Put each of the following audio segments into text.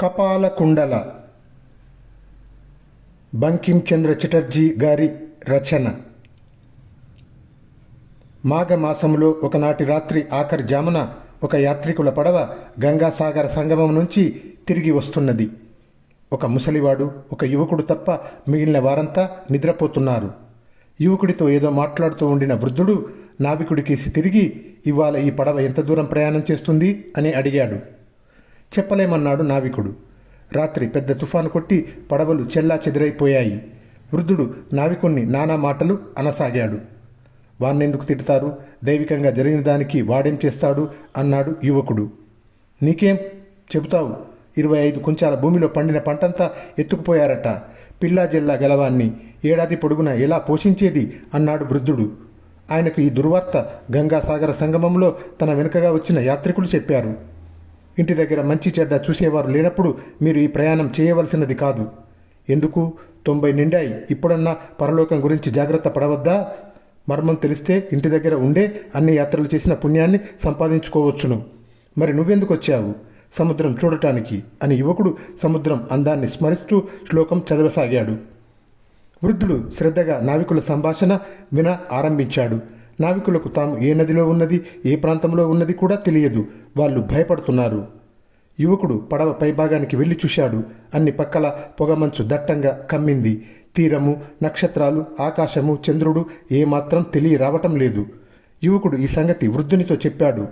కపాలకుండల బంకించంద్ర చటర్జీ గారి రచన. మాఘమాసంలో ఒకనాటి రాత్రి ఆఖరి జామున ఒక యాత్రికుల పడవ గంగాసాగర సంగమం నుంచి తిరిగి వస్తున్నది. ఒక ముసలివాడు ఒక యువకుడు తప్ప మిగిలిన వారంతా నిద్రపోతున్నారు. యువకుడితో ఏదో మాట్లాడుతూ ఉండిన వృద్ధుడు నావికుడికేసి తిరిగి ఇవాళ ఈ పడవ ఎంత దూరం ప్రయాణం చేస్తుంది? అని అడిగాడు. చెప్పలేమన్నాడు నావికుడు. రాత్రి పెద్ద తుఫాను కొట్టి పడవలు చెల్లా చెదిరైపోయాయి. వృద్ధుడు నావికుణ్ణి నానా మాటలు అనసాగాడు. వాణ్ణెందుకు తిడతారు? దైవికంగా జరిగిన దానికి వాడేం చేస్తాడు? అన్నాడు యువకుడు. నీకేం? చెబుతావు. ఇరవై ఐదు కుంచాల భూమిలో పండిన పంటంతా ఎత్తుకుపోయారట. పిల్లా జిల్లా గెలవాన్ని ఏడాది పొడుగున ఎలా పోషించేది? అన్నాడు వృద్ధుడు. ఆయనకు ఈ దుర్వార్త గంగాసాగర సంగమంలో తన వెనుకగా వచ్చిన యాత్రికులు చెప్పారు. ఇంటి దగ్గర మంచి చెడ్డ చూసేవారు లేనప్పుడు మీరు ఈ ప్రయాణం చేయవలసినది కాదు. ఎందుకు? తొంభై నిండాయి. ఇప్పుడన్నా పరలోకం గురించి జాగ్రత్త పడవద్దా? మర్మం తెలిస్తే ఇంటి దగ్గర ఉండే అన్ని యాత్రలు చేసిన పుణ్యాన్ని సంపాదించుకోవచ్చును. మరి నువ్వెందుకు వచ్చావు? సముద్రం చూడటానికి అని యువకుడు సముద్రం అందాన్ని స్మరిస్తూ శ్లోకం చదవసాగాడు. వృద్ధుడు శ్రద్ధగా నావికుల సంభాషణ విన ఆరంభించాడు. నావికులకు తాము ఏ నదిలో ఉన్నది ఏ ప్రాంతంలో ఉన్నది కూడా తెలియదు. వాళ్ళు భయపడుతున్నారు. యువకుడు పడవ పైభాగానికి వెళ్ళి చూశాడు. అన్ని పక్కల పొగమంచు దట్టంగా కమ్మింది. తీరము నక్షత్రాలు ఆకాశము చంద్రుడు ఏమాత్రం తెలియ రావటం లేదు. యువకుడు ఈ సంగతి వృద్ధునితో చెప్పాడు.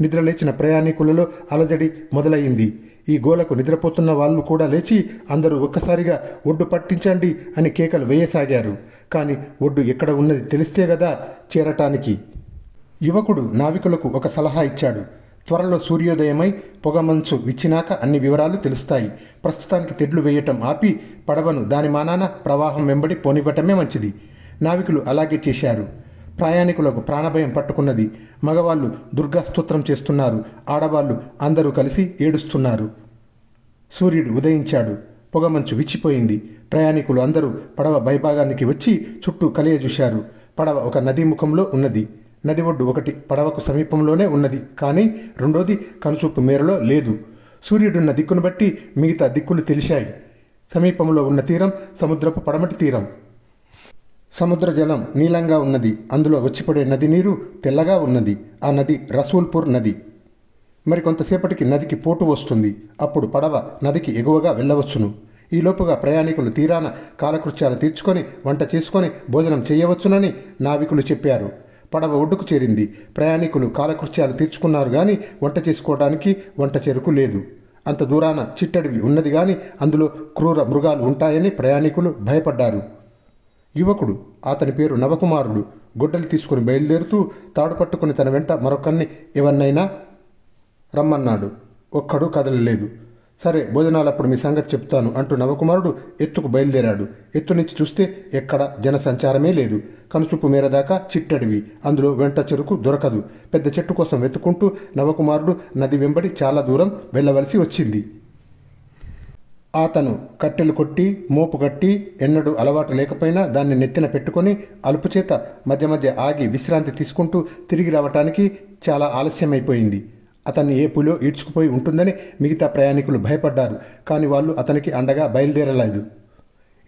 నిద్రలేచిన ప్రయాణికులలో అలజడి మొదలయ్యింది. ఈ గోలకు నిద్రపోతున్న వాళ్ళు కూడా లేచి అందరూ ఒక్కసారిగా ఒడ్డు పట్టించండి అని కేకలు వేయసాగారు. కానీ ఒడ్డు ఎక్కడ ఉన్నది తెలిస్తే కదా చేరటానికి. యువకుడు నావికులకు ఒక సలహా ఇచ్చాడు. త్వరలో సూర్యోదయమై పొగమంచు విచ్చినాక అన్ని వివరాలు తెలుస్తాయి. ప్రస్తుతానికి తెడ్లు వేయటం ఆపి పడవను దాని మానాన ప్రవాహం వెంబడి పోనివ్వటమే మంచిది. నావికులు అలాగే చేశారు. ప్రయాణికులకు ప్రాణభయం పట్టుకున్నది మగవాళ్ళు దుర్గాస్తోత్రం చేస్తున్నారు. ఆడవాళ్ళు అందరూ కలిసి ఏడుస్తున్నారు. సూర్యుడు ఉదయించాడు. పొగమంచు విచ్చిపోయింది. ప్రయాణికులు అందరూ పడవ భైభాగానికి వచ్చి చుట్టూ కలియజూశారు పడవ ఒక నదీ ముఖంలో ఉన్నది. నది ఒడ్డు ఒకటి పడవకు సమీపంలోనే ఉన్నది. కానీ రెండోది కనుచూపు మేరలో లేదు. సూర్యుడున్న దిక్కును బట్టి మిగతా దిక్కులు తెలిశాయి సమీపంలో ఉన్న తీరం సముద్రపు పడమటి తీరం. సముద్ర జలం నీలంగా ఉన్నది. అందులో వచ్చిపడే నది నీరు తెల్లగా ఉన్నది. ఆ నది రసూల్పూర్ నది. మరి కొంతసేపటికి నదికి పోటు వస్తుంది. అప్పుడు పడవ నదికి ఎగువగా వెళ్ళవచ్చును. ఈలోపుగా ప్రయాణికులు తీరాన కాలకృత్యాలు తీర్చుకొని వంట చేసుకొని భోజనం చేయవచ్చునని నావికులు చెప్పారు. పడవ ఒడ్డుకు చేరింది. ప్రయాణికులు కాలకృత్యాలు తీర్చుకున్నారు కానీ వంట చేసుకోవడానికి వంట చెరుకు లేదు. అంత దూరాన చిట్టడివి ఉన్నది కానీ అందులో క్రూర మృగాలు ఉంటాయని ప్రయాణికులు భయపడ్డారు. యువకుడు అతని పేరు నవకుమారుడు గొడ్డలు తీసుకుని బయలుదేరుతూ తాడు పట్టుకుని తన వెంట మరొకరిని ఎవన్నైనా రమ్మన్నాడు. ఒక్కడు కదలలేదు. సరే భోజనాలప్పుడు మీ సంగతి చెప్తాను అంటూ నవకుమారుడు ఎత్తుకు బయలుదేరాడు. ఎత్తు నుంచి చూస్తే ఎక్కడ జనసంచారమే లేదు. కనుచూపు మేర దాకా చిట్టడివి. అందులో వెంట చెరుకు దొరకదు. పెద్ద చెట్టు కోసం వెతుకుంటూ నవకుమారుడు నది వెంబడి చాలా దూరం వెళ్ళవలసి వచ్చింది. అతను కట్టెలు కొట్టి మోపు కట్టి ఎన్నడూ అలవాటు లేకపోయినా దాన్ని నెత్తిన పెట్టుకొని అలుపు చేత మధ్య మధ్య ఆగి విశ్రాంతి తీసుకుంటూ తిరిగి రావటానికి చాలా ఆలస్యమైపోయింది. అతన్ని ఏ పులో ఈడ్చుకుపోయి ఉంటుందని మిగతా ప్రయాణికులు భయపడ్డారు కానీ వాళ్ళు అతనికి అండగా బయలుదేరలేదు.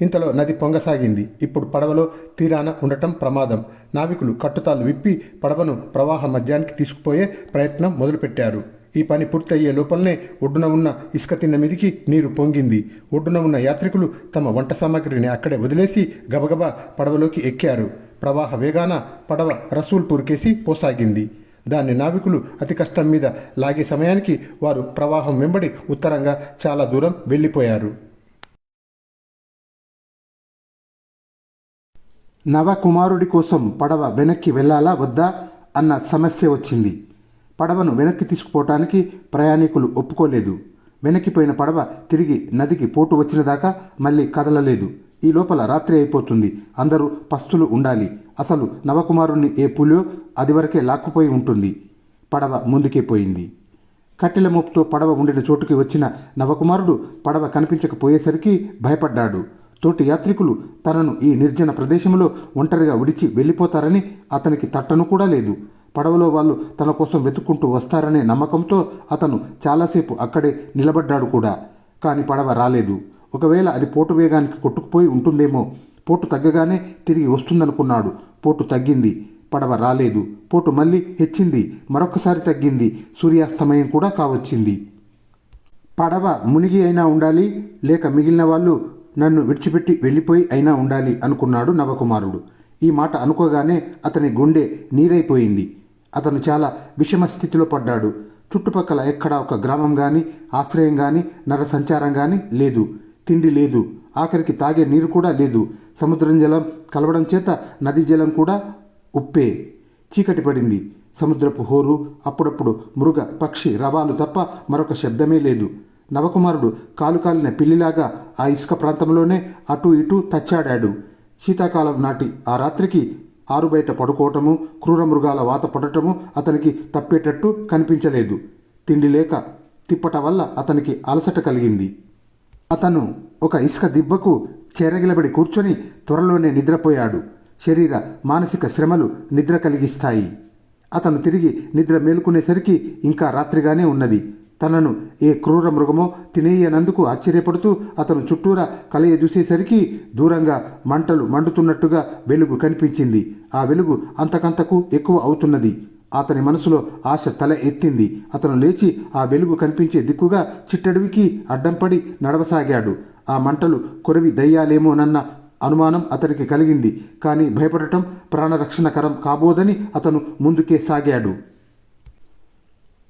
ఇంతలో నది పొంగసాగింది. ఇప్పుడు పడవలో తీరాన ఉండటం ప్రమాదం. నావికులు కట్టుతాలు విప్పి పడవను ప్రవాహ మధ్యానికి తీసుకుపోయే ప్రయత్నం మొదలుపెట్టారు. ఈ పని పూర్తయ్యే లోపలనే ఒడ్డున ఉన్న ఇసుక తిన్న మీదికి నీరు పొంగింది. ఒడ్డున ఉన్న యాత్రికులు తమ వంట సామాగ్రిని అక్కడే వదిలేసి గబగబా పడవలోకి ఎక్కారు. ప్రవాహ వేగాన పడవ రసూల్పూర్కేసి పోసాగింది. దాన్ని నావికులు అతి కష్టం మీద లాగే సమయానికి వారు ప్రవాహం వెంబడి ఉత్తరంగా చాలా దూరం వెళ్ళిపోయారు. నవకుమారుడి కోసం పడవ వెనక్కి వెళ్ళాలా వద్దా అన్న సమస్య వచ్చింది. పడవను వెనక్కి తీసుకుపోవటానికి ప్రయాణికులు ఒప్పుకోలేదు. వెనక్కిపోయిన పడవ తిరిగి నదికి పోటు వచ్చిన దాకా మళ్ళీ కదలలేదు. ఈ లోపల రాత్రి అయిపోతుంది. అందరూ పస్తులు ఉండాలి. అసలు నవకుమారుణ్ణి ఏ పులియో అది వరకే లాక్కుపోయి ఉంటుంది. పడవ ముందుకే పోయింది. కట్టెల మోపుతో పడవ ఉండిన చోటుకి వచ్చిన నవకుమారుడు పడవ కనిపించకపోయేసరికి భయపడ్డాడు. తోటి యాత్రికులు తనను ఈ నిర్జన ప్రదేశంలో ఒంటరిగా విడిచి వెళ్ళిపోతారని అతనికి తట్టను కూడా లేదు. పడవలో వాళ్ళు తన కోసం వెతుక్కుంటూ వస్తారనే నమ్మకంతో అతను చాలాసేపు అక్కడే నిలబడ్డాడు కూడా. కానీ పడవ రాలేదు. ఒకవేళ అది పోటు వేగానికి కొట్టుకుపోయి ఉంటుందేమో. పోటు తగ్గగానే తిరిగి వస్తుందనుకున్నాడు. పోటు తగ్గింది. పడవ రాలేదు. పోటు మళ్ళీ హెచ్చింది. మరొకసారి తగ్గింది. సూర్యాస్తమయం కూడా కావచ్చింది. పడవ మునిగి అయినా ఉండాలి. లేక మిగిలిన వాళ్ళు నన్ను విడిచిపెట్టి వెళ్ళిపోయి అయినా ఉండాలి అనుకున్నాడు నవకుమారుడు. ఈ మాట అనుకోగానే అతని గుండె నీరైపోయింది. అతను చాలా విషమ స్థితిలో పడ్డాడు. చుట్టుపక్కల ఎక్కడా ఒక గ్రామం కానీ ఆశ్రయం కానీ నర సంచారం కానీ లేదు. తిండి లేదు. ఆఖరికి తాగే నీరు కూడా లేదు. సముద్రం జలం కలవడం చేత నదీ జలం కూడా ఉప్పే. చీకటి పడింది. సముద్రపు హోరు అప్పుడప్పుడు మృగ పక్షి రవాలు తప్ప మరొక శబ్దమే లేదు. నవకుమారుడు కాలు కాలిన పిల్లిలాగా ఆ ఇసుక ప్రాంతంలోనే అటూ ఇటూ తచ్చాడాడు. శీతాకాలం నాటి ఆ రాత్రికి ఆరుబయట పడుకోవటము క్రూర మృగాల వాత పడటము అతనికి తప్పేటట్టు కనిపించలేదు. తిండి లేక తిప్పట వల్ల అతనికి అలసట కలిగింది. అతను ఒక ఇసుక దిబ్బకు చెరగిలబడి కూర్చొని త్వరలోనే నిద్రపోయాడు. శరీర మానసిక శ్రమలు నిద్ర కలిగిస్తాయి. అతను తిరిగి నిద్ర మేలుకునేసరికి ఇంకా రాత్రిగానే ఉన్నది. తనను ఏ క్రూర మృగమో తినేయనందుకు ఆశ్చర్యపడుతూ అతను చుట్టూరా కలయ చూసేసరికి దూరంగా మంటలు మండుతున్నట్టుగా వెలుగు కనిపించింది. ఆ వెలుగు అంతకంతకు ఎక్కువ అవుతున్నది. అతని మనసులో ఆశ తల ఎత్తింది. అతను లేచి ఆ వెలుగు కనిపించే దిక్కుగా చిట్టడివికి అడ్డంపడి నడవసాగాడు. ఆ మంటలు కొరవి దయ్యాలేమోనన్న అనుమానం అతనికి కలిగింది. కానీ భయపడటం ప్రాణరక్షణకరం కాబోదని అతను ముందుకే సాగాడు.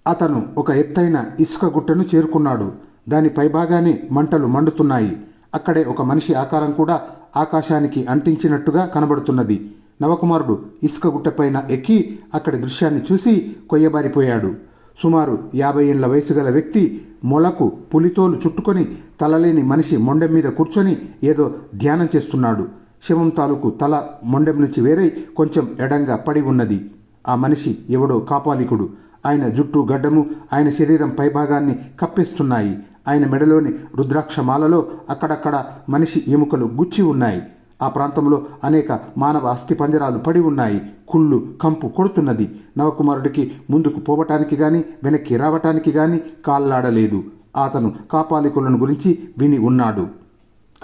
అతను ఒక ఎత్తైన ఇసుక గుట్టను చేరుకున్నాడు. దాని పైభాగానే మంటలు మండుతున్నాయి. అక్కడే ఒక మనిషి ఆకారం కూడా ఆకాశానికి అంటించినట్టుగా కనబడుతున్నది. నవకుమారుడు ఇసుక గుట్టపైన ఎక్కి అక్కడి దృశ్యాన్ని చూసి కొయ్యబారిపోయాడు. సుమారు యాభై ఏళ్ళ వయసు గల వ్యక్తి మొలకు పులితోలు చుట్టుకొని తలలేని మనిషి మొండెం మీద కూర్చొని ఏదో ధ్యానం చేస్తున్నాడు. శవం తాలూకు తల మొండెం నుంచి వేరై కొంచెం ఎడంగా పడి ఉన్నది. ఆ మనిషి ఎవడో కాపాలికుడు. ఆయన జుట్టు గడ్డము ఆయన శరీరం పైభాగాన్ని కప్పిస్తున్నాయి. ఆయన మెడలోని రుద్రాక్షమాలలో అక్కడక్కడ మనిషి ఎముకలు గుచ్చి ఉన్నాయి. ఆ ప్రాంతంలో అనేక మానవ అస్థి పంజరాలు పడి ఉన్నాయి. కుళ్ళు కంపు కొడుతున్నది. నవకుమారుడికి ముందుకు పోవటానికి గాని వెనక్కి రావటానికి గాని కాళ్ళాడలేదు. అతను కాపాలికులను గురించి విని ఉన్నాడు.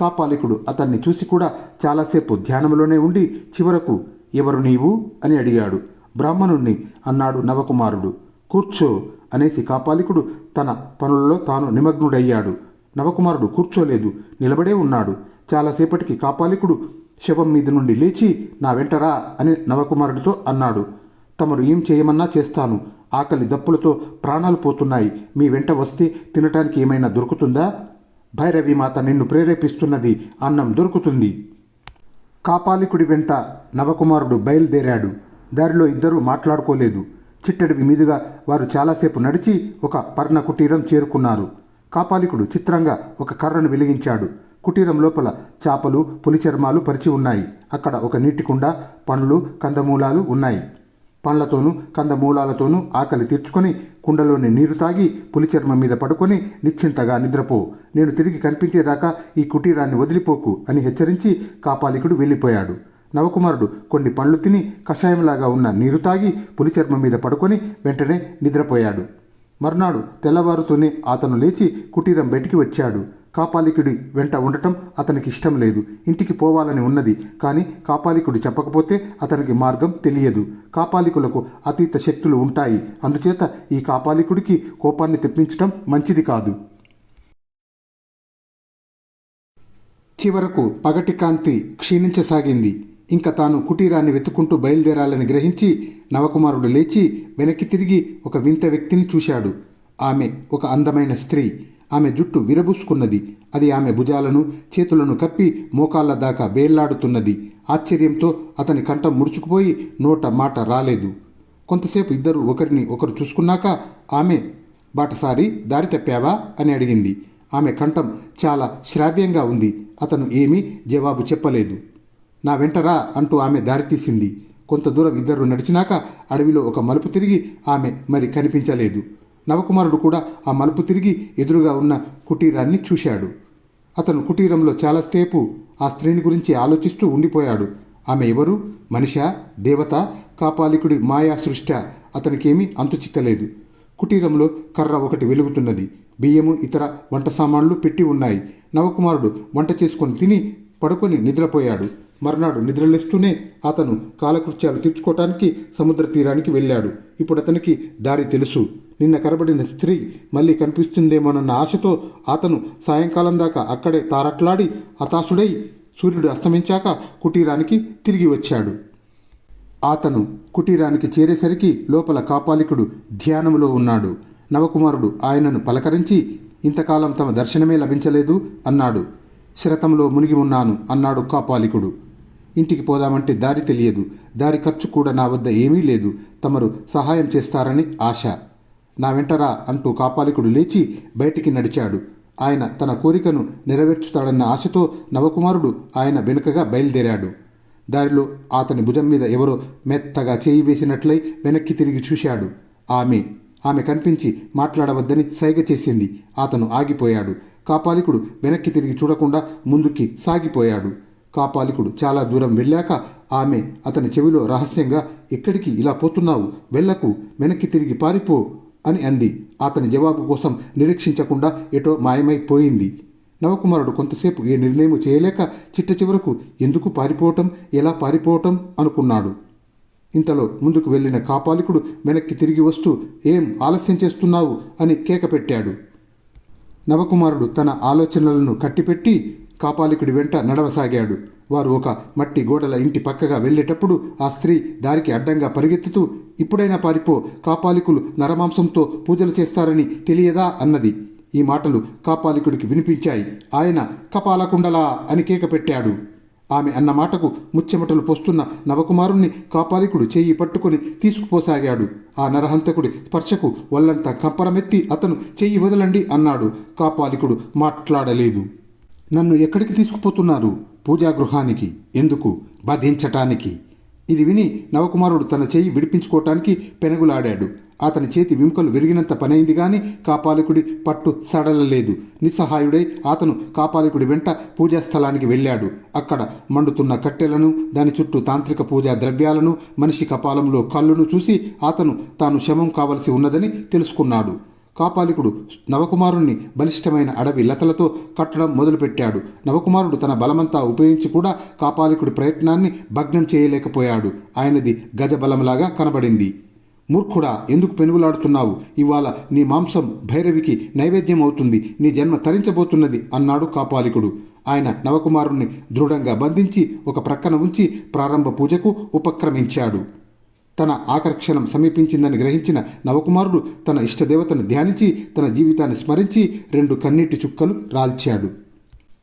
కాపాలికుడు అతన్ని చూసి కూడా చాలాసేపు ధ్యానంలోనే ఉండి చివరకు ఎవరు నీవు? అని అడిగాడు. బ్రాహ్మణుణ్ణి అన్నాడు నవకుమారుడు. కూర్చో అనేసి కాపాలికుడు తన పనులలో తాను నిమగ్నుడయ్యాడు. నవకుమారుడు కూర్చోలేదు నిలబడే ఉన్నాడు. చాలాసేపటికి కాపాలికుడు శవం మీద నుండి లేచి నా వెంటరా అని నవకుమారుడితో అన్నాడు. తమరు ఏం చేయమన్నా చేస్తాను. ఆకలి దప్పులతో ప్రాణాలు పోతున్నాయి. మీ వెంట వస్తే తినటానికి ఏమైనా దొరుకుతుందా? భైరవి మాత నిన్ను ప్రేరేపిస్తున్నది అన్నం దొరుకుతుంది. కాపాలికుడి వెంట నవకుమారుడు బయలుదేరాడు. దారిలో ఇద్దరూ మాట్లాడుకోలేదు. చిట్టడివి మీదుగా వారు చాలాసేపు నడిచి ఒక పర్ణ కుటీరం చేరుకున్నారు. కాపాలికుడు చిత్రంగా ఒక కర్రను వెలిగించాడు. కుటీరం లోపల చాపలు పులి చర్మాలు పరిచి ఉన్నాయి. అక్కడ ఒక నీటి కుండ పండ్లు కందమూలాలు ఉన్నాయి. పండ్లతోనూ కందమూలాలతోనూ ఆకలి తీర్చుకొని కుండలోని నీరు తాగి పులి చర్మం మీద పడుకొని నిశ్చింతగా నిద్రపో. నేను తిరిగి కనిపించేదాకా ఈ కుటీరాన్ని వదిలిపోకు అని హెచ్చరించి కాపాలికుడు వెళ్ళిపోయాడు. నవకుమారుడు కొన్ని పండ్లు తిని కషాయంలాగా ఉన్న నీరు తాగి పులి చర్మం మీద పడుకొని వెంటనే నిద్రపోయాడు. మర్నాడు తెల్లవారుతూనే అతను లేచి కుటీరం బయటికి వచ్చాడు. కాపాలికుడి వెంట ఉండటం అతనికి ఇష్టం లేదు. ఇంటికి పోవాలని ఉన్నది. కానీ కాపాలికుడు చెప్పకపోతే అతనికి మార్గం తెలియదు. కాపాలికులకు అతీత శక్తులు ఉంటాయి. అందుచేత ఈ కాపాలికుడికి కోపాన్ని తెప్పించటం మంచిది కాదు. చివరకు పగటి కాంతి క్షీణించసాగింది. ఇంకా తాను కుటీరాన్ని వెతుకుంటూ బయలుదేరాలని గ్రహించి నవకుమారుడు లేచి వెనక్కి తిరిగి ఒక వింత వ్యక్తిని చూశాడు. ఆమె ఒక అందమైన స్త్రీ. ఆమె జుట్టు విరబూసుకున్నది. అది ఆమె భుజాలను చేతులను కప్పి మోకాళ్ళ దాకా వేళ్ళాడుతున్నది. ఆశ్చర్యంతో అతని కంఠం ముడుచుకుపోయి నోట మాట రాలేదు. కొంతసేపు ఇద్దరు ఒకరిని ఒకరు చూసుకున్నాక ఆమె బాటసారి దారి తప్పావా? అని అడిగింది. ఆమె కంఠం చాలా శ్రావ్యంగా ఉంది. అతను ఏమీ జవాబు చెప్పలేదు. నా వెంటరా అంటూ ఆమె దారితీసింది కొంత దూరం ఇద్దరు నడిచినాక అడవిలో ఒక మలుపు తిరిగి ఆమె మరి కనిపించలేదు. నవకుమారుడు కూడా ఆ మలుపు తిరిగి ఎదురుగా ఉన్న కుటీరాన్ని చూశాడు. అతను కుటీరంలో చాలాసేపు ఆ స్త్రీని గురించి ఆలోచిస్తూ ఉండిపోయాడు. ఆమె ఎవరు? మనిష? దేవత? కాపాలికుడి మాయా సృష్ట? అతనికేమీ అంతు చిక్కలేదు. కుటీరంలో కర్ర ఒకటి వెలుగుతున్నది. బియ్యము ఇతర వంట సామాన్లు పెట్టి ఉన్నాయి. నవకుమారుడు వంట చేసుకొని తిని పడుకొని నిద్రపోయాడు. మర్నాడు నిద్రలేస్తూనే అతను కాలకృత్యాలు తీర్చుకోవటానికి సముద్ర తీరానికి వెళ్ళాడు. ఇప్పుడు అతనికి దారి తెలుసు. నిన్న కనబడిన స్త్రీ మళ్ళీ కనిపిస్తుందేమోనన్న ఆశతో అతను సాయంకాలం దాకా అక్కడే తారట్లాడి హతాశుడై సూర్యుడు అస్తమించాక కుటీరానికి తిరిగి వచ్చాడు. అతను కుటీరానికి చేరేసరికి లోపల కాపాలికుడు ధ్యానంలో ఉన్నాడు. నవకుమారుడు ఆయనను పలకరించి ఇంతకాలం తమ దర్శనమే లభించలేదు అన్నాడు. శరతంలో మునిగి ఉన్నాను అన్నాడు కాపాలికుడు. ఇంటికి పోదామంటే దారి తెలియదు. దారి ఖర్చు కూడా నా వద్ద ఏమీ లేదు. తమరు సహాయం చేస్తారని ఆశ. నా వెంటరా అంటూ కాపాలికుడు లేచి బయటికి నడిచాడు. ఆయన తన కోరికను నెరవేర్చుతాడన్న ఆశతో నవకుమారుడు ఆయన వెనుకగా బయలుదేరాడు. దారిలో అతని భుజం మీద ఎవరో మెత్తగా చేయి వేసినట్లయి వెనక్కి తిరిగి చూశాడు. ఆమె. ఆమె కనిపించి మాట్లాడవద్దని సైగ చేసింది. అతను ఆగిపోయాడు. కాపాలికుడు వెనక్కి తిరిగి చూడకుండా ముందుకి సాగిపోయాడు. కాపాలికుడు చాలా దూరం వెళ్ళాక ఆమె అతని చెవిలో రహస్యంగా ఎక్కడికి ఇలా పోతున్నావు? వెళ్ళకు వెనక్కి తిరిగి పారిపో అని అంది. అతని జవాబు కోసం నిరీక్షించకుండా ఎటో మాయమైపోయింది నవకుమారుడు కొంతసేపు ఏ నిర్ణయం చేయలేక చిట్ట చివరకు ఎందుకు పారిపోవటం? ఎలా పారిపోవటం? అనుకున్నాడు. ఇంతలో ముందుకు వెళ్ళిన కాపాలికుడు వెనక్కి తిరిగి వస్తూ ఏం ఆలస్యం చేస్తున్నావు? అని కేక పెట్టాడు. నవకుమారుడు తన ఆలోచనలను కట్టిపెట్టి కాపాలికుడి వెంట నడవసాగాడు. వారు ఒక మట్టి గోడల ఇంటి పక్కగా వెళ్ళేటప్పుడు ఆ స్త్రీ దారికి అడ్డంగా పరిగెత్తుతూ ఇప్పుడైనా పారిపో కాపాలికులు నరమాంసంతో పూజలు చేస్తారని తెలియదా? అన్నది. ఈ మాటలు కాపాలికుడికి వినిపించాయి. ఆయన కపాలకుండలా అని కేక పెట్టాడు. ఆమె అన్న మాటకు ముచ్చెమటలు పోస్తున్న నవకుమారుణ్ణి కాపాలికుడు చేయి పట్టుకొని తీసుకుపోసాగాడు. ఆ నరహంతకుడి స్పర్శకు ఒళ్ళంతా కంపరమెత్తి అతను చెయ్యి వదలండి అన్నాడు. కాపాలికుడు మాట్లాడలేదు. నన్ను ఎక్కడికి తీసుకుపోతున్నారు? పూజాగృహానికి. ఎందుకు? బాధించటానికి ఇది విని నవకుమారుడు తన చెయ్యి విడిపించుకోవటానికి పెనుగులాడాడు. అతని చేతి విముకలు విరిగినంత పనైంది గాని కాపాలికుడి పట్టు సడలలేదు. నిస్సహాయుడై అతను కాపాలికుడి వెంట పూజా స్థలానికి వెళ్ళాడు. అక్కడ మండుతున్న కట్టెలను దాని చుట్టూ తాంత్రిక పూజా ద్రవ్యాలను మనిషి కపాలంలో కళ్ళును చూసి అతను తాను శమం కావలసి ఉన్నదని తెలుసుకున్నాడు. కాపాలికుడు నవకుమారుణ్ణి బలిష్టమైన అడవి లతలతో కట్టడం మొదలుపెట్టాడు. నవకుమారుడు తన బలమంతా ఉపయోగించి కూడా కాపాలికుడి ప్రయత్నాన్ని భగ్నం చేయలేకపోయాడు. ఆయనది గజబలంలాగా కనబడింది. మూర్ఖుడా ఎందుకు పెనుగులాడుతున్నావు? ఇవాళ నీ మాంసం భైరవికి నైవేద్యం అవుతుంది నీ జన్మ తరించబోతున్నది అన్నాడు కాపాలికుడు. ఆయన నవకుమారుణ్ణి దృఢంగా బంధించి ఒక ప్రక్కన ఉంచి ప్రారంభ పూజకు ఉపక్రమించాడు. తన ఆకర్షణం సమీపించిందని గ్రహించిన నవకుమారుడు తన ఇష్టదేవతను ధ్యానించి తన జీవితాన్ని స్మరించి రెండు కన్నీటి చుక్కలు రాల్చాడు.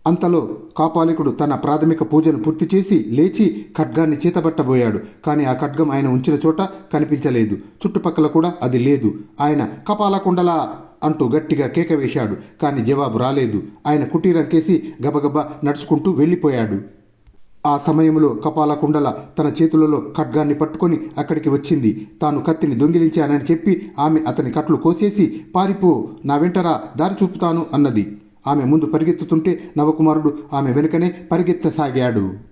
అంతలో కాపాలికుడు తన ప్రాథమిక పూజను పూర్తి చేసి లేచి ఖడ్గాన్ని చేతబట్టబోయాడు. కానీ ఆ ఖడ్గం ఆయన ఉంచిన చోట కనిపించలేదు. చుట్టుపక్కల కూడా అది లేదు. ఆయన కపాలకుండలా అంటూ గట్టిగా కేక వేశాడు. కానీ జవాబు రాలేదు. ఆయన కుటీరం కేసి గబగబా నడుచుకుంటూ వెళ్ళిపోయాడు. ఆ సమయంలో కపాలకుండల తన చేతులలో ఖడ్గాన్ని పట్టుకొని అక్కడికి వచ్చింది. తాను కత్తిని దొంగిలించానని చెప్పి ఆమె అతని కట్లు కోసేసి పారిపో నా వెంటరా దారి చూపుతాను అన్నది. ఆమె ముందు పరిగెత్తుతుంటే నవకుమారుడు ఆమె వెనుకనే పరిగెత్తసాగాడు.